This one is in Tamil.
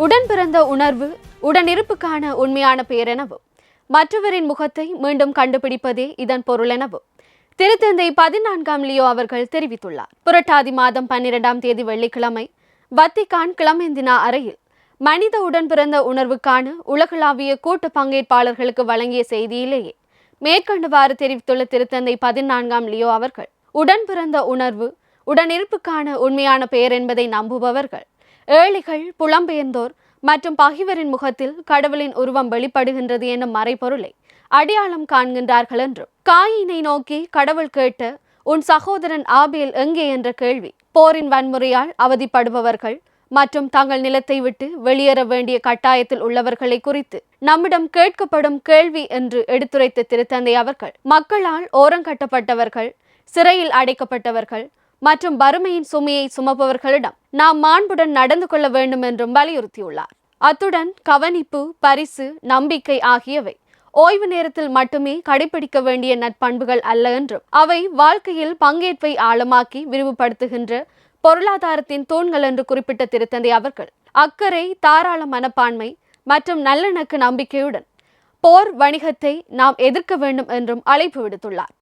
உடன் பிறந்த உணர்வு உடனிருப்புக்கான உண்மையான பெயரெனவும் மற்றவரின் முகத்தை மீண்டும் கண்டுபிடிப்பதே இதன் பொருளெனவும் திருத்தந்தை பதினான்காம் லியோ அவர்கள் தெரிவித்துள்ளார். புரட்டாதி மாதம் பன்னிரெண்டாம் தேதி வெள்ளிக்கிழமை வத்திகான் கிளமேந்தினா அறையில் மனித உடன் பிறந்த உணர்வுக்கான உலகளாவிய கூட்டு பங்கேற்பாளர்களுக்கு வழங்கிய செய்தியிலேயே மேற்கண்டவாறு தெரிவித்துள்ள திருத்தந்தை பதினான்காம் லியோ அவர்கள் உடன் பிறந்த உணர்வு உடனிருப்புக்கான உண்மையான பெயர் என்பதை நம்புபவர்கள் ஏழைகள் புலம்பெயர்ந்தோர் மற்றும் பகைவரின் முகத்தில் கடவுளின் உருவம் வெளிப்படுகின்றது என்னும் மறைபொருளை அடையாளம் காண்கின்றார்கள் என்றும் காயினை நோக்கி கடவுள் கேட்ட உன் சகோதரன் ஆபேல் எங்கே? என்ற கேள்வி போரின் வன்முறையால் அவதிப்படுபவர்கள் மற்றும் தங்கள் நிலத்தை விட்டு வெளியேற வேண்டிய கட்டாயத்தில் உள்ளவர்களை குறித்து நம்மிடம் கேட்கப்படும் கேள்வி என்று எடுத்துரைத்த திருத்தந்தை அவர்கள் மக்களால் ஓரங்கட்டப்பட்டவர்கள் சிறையில் அடைக்கப்பட்டவர்கள் மற்றும் வறுமையின் சுமையை சுமப்பவர்களிடம் நாம் மாண்புடன் நடந்து கொள்ள வேண்டும் என்றும் வலியுறுத்தியுள்ளார். அத்துடன் கவனிப்பு பரிசு நம்பிக்கை ஆகியவை ஓய்வு நேரத்தில் மட்டுமே கடைபிடிக்க வேண்டிய நற்பண்புகள் அல்ல என்றும் அவை வாழ்க்கையில் பங்கேற்பை ஆழமாக்கி விரிவுபடுத்துகின்ற பொருளாதாரத்தின் தூண்கள் என்று குறிப்பிட்ட திருத்தந்தை அவர்கள் அக்கறை தாராள மனப்பான்மை மற்றும் நல்லிணக்க நம்பிக்கையுடன் போர் வணிகத்தை நாம் எதிர்க்க வேண்டும் என்றும் அழைப்பு விடுத்துள்ளார்.